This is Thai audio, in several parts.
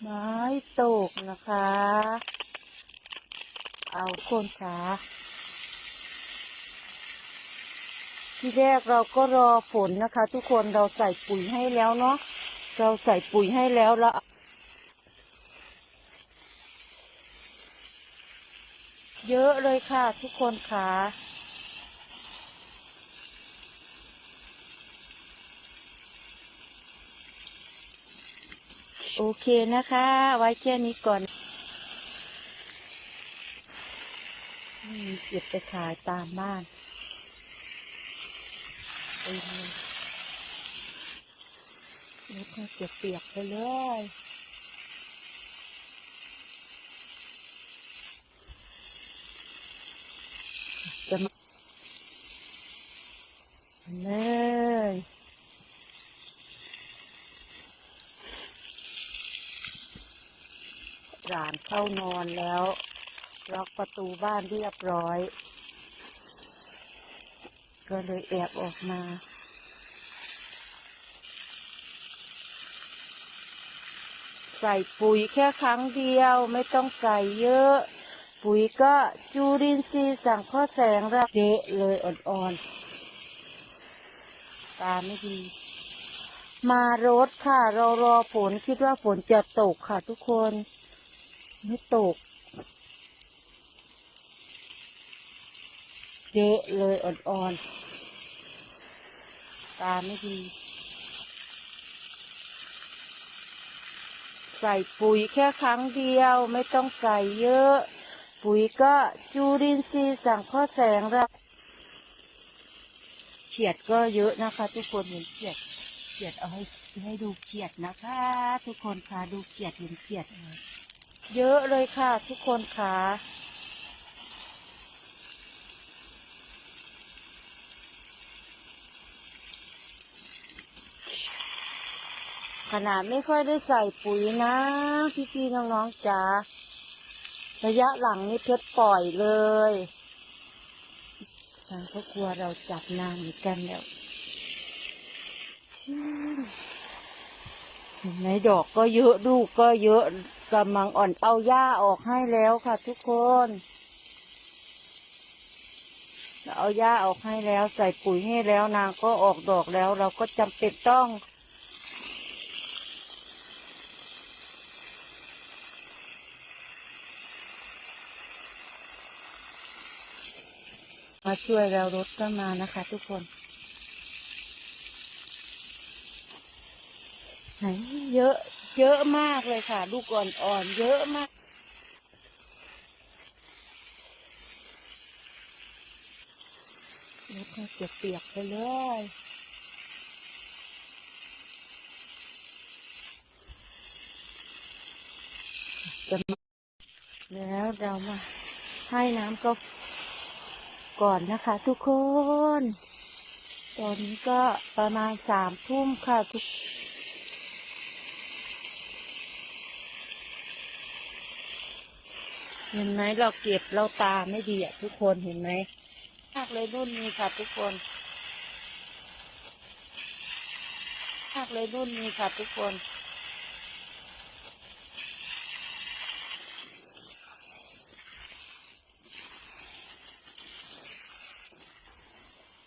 ไม้ตกนะคะ เอาคนขาที่แรกเราก็รอฝนนะคะ ทุกคนเราใส่ปุ๋ยให้แล้วเนาะเราใส่ปุ๋ยให้แล้วแล้วเยอะเลยค่ะทุกคนค่ะ อเคนะคะ ไว้แค่นี้ก่อนเก็บไปขายตามบ้านเต็มเลยรถเนี่ยเปียกๆไปเลยจะมาเลย หลานเข้านอนแล้ว ล็อกประตูบ้านเรียบร้อย ก็เลยแอบออกมาใส่ปุ๋ยแค่ครั้งเดียวไม่ต้องใส่เยอะ ปุ๋ยก็จูรินทรีย์สั่งข้อแสงระเยอะเลยอ่อนๆ ตาไม่ดี มารถค่ะเรารอฝนคิดว่าฝนจะตกค่ะทุกคน ไม่ตก เยอะเลยอ่อนๆ ตาไม่ดี ใส่ปุ๋ยแค่ครั้งเดียวไม่ต้องใส่เยอะ ปุ๋ยก็จูรินทรีย์สั่งข้อแสงระเขียดก็เยอะนะคะ ทุกคนเห็นเขียดเขียดเอาให้ให้ดูเขียดนะคะ ทุกคนค่ะดูเขียดเห็นเขียดไหม เยอะเลยค่ะทุกคนค่ะขนาดไม่ค่อยได้ใส่ปุ๋ยนะพี่ๆน้องๆจ๋าระยะหลังนี่เพชรปล่อยเลยทางครอบครัวเราจับนานเหมือนกันแล้วเห็นไหมดอกก็เยอะลูกก็เยอะ กำลังอ่อนเอาหญ้าออกให้แล้วค่ะทุกคนเอาหญ้าออกให้แล้วใส่ปุ๋ยให้แล้วนางก็ออกดอกแล้ว เราก็จำเป็นต้อง มาช่วยเรารถก็มานะคะทุกคนไหนเยอะ เยอะมากเลยค่ะ ลูกอ่อนๆเยอะมากรถเนี่ยเปียกๆไปเลยจะแล้วเรามาให้น้ำก็ก่อนนะคะทุกคน ตอนนี้ก็ประมาณสามทุ่มค่ะทุก เห็นไหมเราเก็บเราตาไม่ดีอะทุกคนเห็นไหมมากเลยรุ่นนี้ค่ะทุกคนมากเลยรุ่นนี้ค่ะทุกคน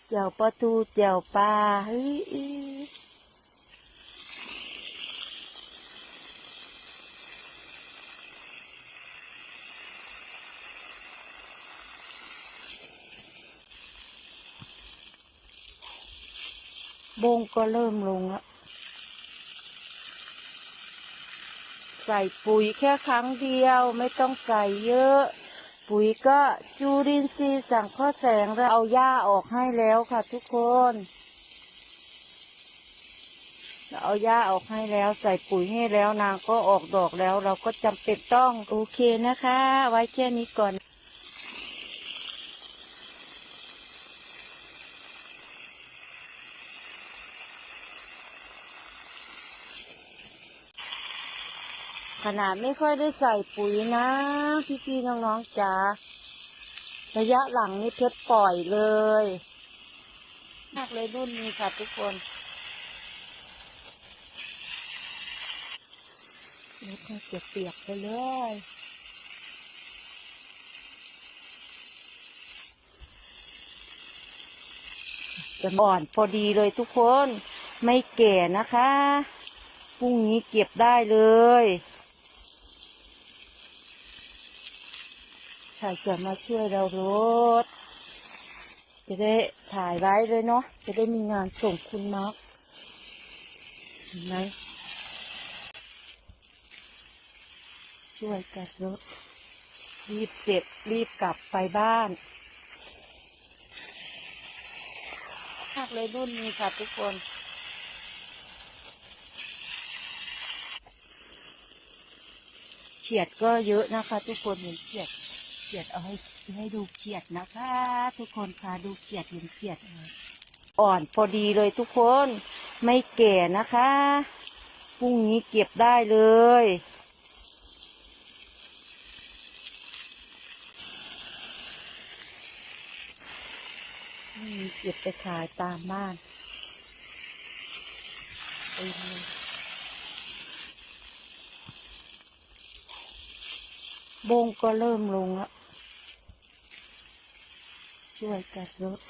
เจียวปลาทูเจียวปลาเฮ้ย บงก็เริ่มลงแล้วใส่ปุ๋ยแค่ครั้งเดียวไม่ต้องใส่เยอะ ปุ๋ยก็จูรินทรีย์สั่งข้อแสงเราเอาหญ้าออกให้แล้วค่ะทุกคนเราเอาหญ้าออกให้แล้วใส่ปุ๋ยให้แล้วนางก็ออกดอกแล้ว เราก็จำเป็นต้องโอเคนะคะ ไว้แค่นี้ก่อน ขนาดไม่ค่อยได้ใส่ปุ๋ยนะพี่ๆน้องๆจ๋าระยะหลังนี่เพชรปล่อยเลยมากเลยรุ่นนี้ค่ะทุกคนรถก็จะเปียกไปเลยจะอ่อนพอดีเลยทุกคน ไม่แก่นะคะ พรุ่งนี้เก็บได้เลย ใครจะมาช่วยเรารถ จะได้ถ่ายไว้เลยเนาะ จะได้มีงานส่งคุณมาร์คเห็นไหมช่วยกันรถ รีบเสร็จรีบกลับไปบ้านมากเลยรุ่นนี้ค่ะทุกคนเขียดก็เยอะนะคะ ทุกคนเห็นเขียด เขียดเอาให้ให้ดูเขียดนะคะ ทุกคนค่ะดูเขียดเห็นเขียดอ่อนพอดีเลยทุกคนไม่แก่นะคะพรุ่งนี้เก็บได้เลย เก็บไปขายตามบ้านเต็มเลยบงก็เริ่มลงแล้ว ช่วยกันรถ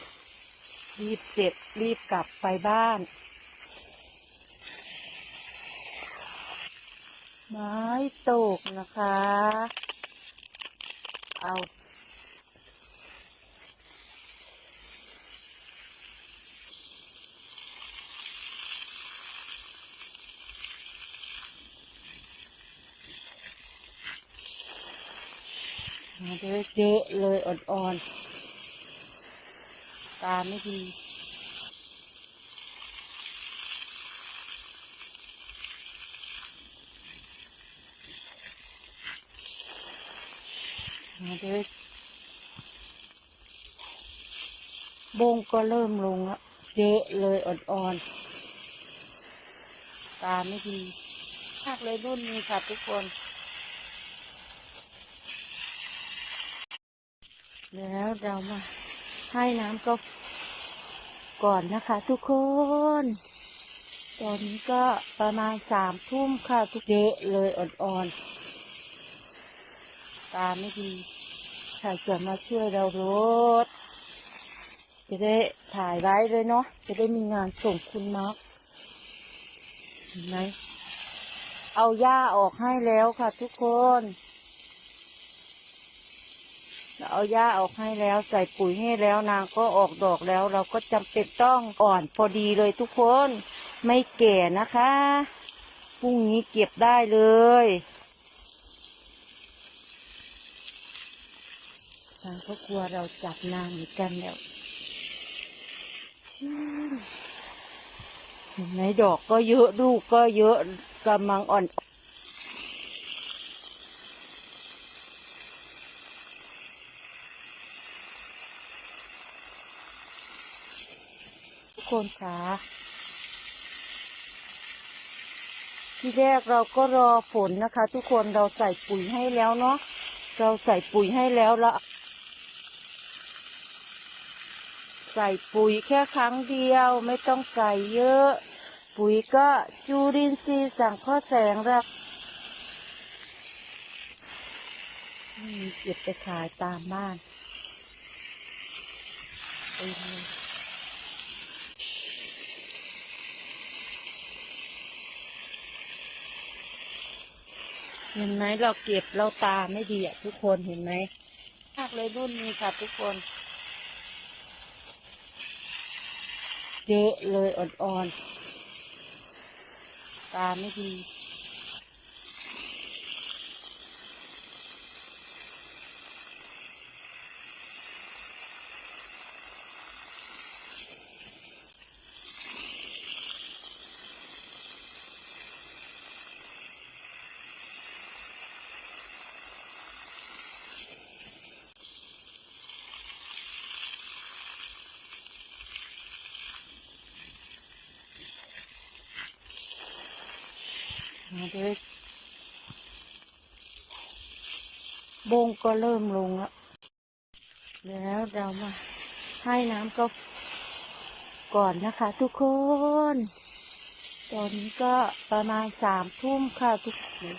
รีบเสร็จรีบกลับไปบ้าน ไม้ตกนะคะ เอาเยอะเยอะเลยอ่อนๆ ตาไม่ดีมาเยอบงก็เริ่มลงล้วเยอะเลยอ่อนๆ ตาไม่ดีมากเลยรุ่นนี้ค่ะทุกคน แล้วเรามา ให้น้ำก็ก่อนนะคะ ทุกคน ตอนนี้ก็ประมาณสามทุ่มค่ะ ทุกเยอะเลยอ่อนๆ ตาไม่ดีใครจะมาช่วยเรารถ จะได้ถ่ายไว้เลยเนาะ จะได้มีงานส่งคุณมาร์คเห็นไหมเอาหญ้าออกให้แล้วค่ะทุกคน เอาหญ้าออกให้แล้ว ใส่ปุ๋ยให้แล้วนางก็ออกดอกแล้ว เราก็จำเป็นต้องอ่อนพอดีเลยทุกคนไม่แก่นะคะพรุ่งนี้เก็บได้เลยทางครอบครัวเราจับนางเหมือนกันแล้วเห็นไหมดอกก็เยอะลูกก็เยอะกำลังอ่อน คนคะที่แรกเราก็รอฝนนะคะ ทุกคนเราใส่ปุ๋ยให้แล้วเนาะเราใส่ปุ๋ยให้แล้วแล้วใส่ปุ๋ยแค่ครั้งเดียวไม่ต้องใส่เยอะ ปุ๋ยก็จูรินทรีสังเคราะห์แสงรับอืมเก็บไปขายตามบ้านเต็มเลย เห็นไหมเราเก็บเราตาไม่ดีอะทุกคนเห็นไหมมากเลยรุ่นนี้ค่ะทุกคน เยอะเลยอ่อนๆ ตาไม่ดี มาเด้บงก็เริ่มลงแล้วแล้วเรามาให้น้ำก็ก่อนนะคะทุกคน ตอนนี้ก็ประมาณสามทุ่มค่ะทุกคน